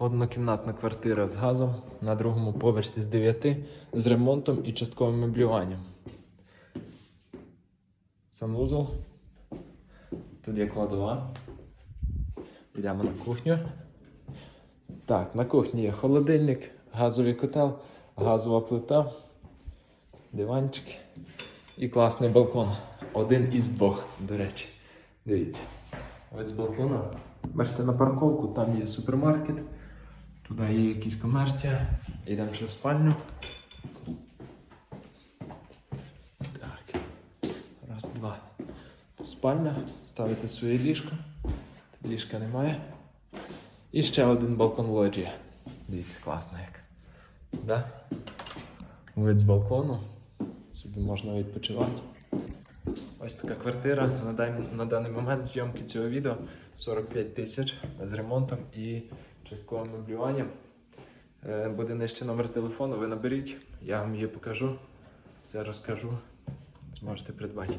Однокімнатна квартира з газом на другому поверсі з 9 з ремонтом і частковим меблюванням. Санвузол. Тут є кладова. Йдемо на кухню. Так, на кухні є холодильник, газовий котел, газова плита, диванчик і класний балкон. Один із двох, до речі. Дивіться. Ось з балкона. Бачите, на парковку там є супермаркет, туди є якась комерція. Йдемо ще в спальню. Так. Раз, два. Спальня. Ставите своє ліжко. Ліжка немає. І ще один балкон лоджія. Дивіться, класно як. Да? Вид з балкону. Собі можна відпочивати. Ось така квартира. На, даний, на даний момент зйомки цього відео 45 тисяч з ремонтом і частковим меблюванням. Е, Буде нижче номер телефону, ви наберіть, я вам її покажу, все розкажу. Зможете придбати.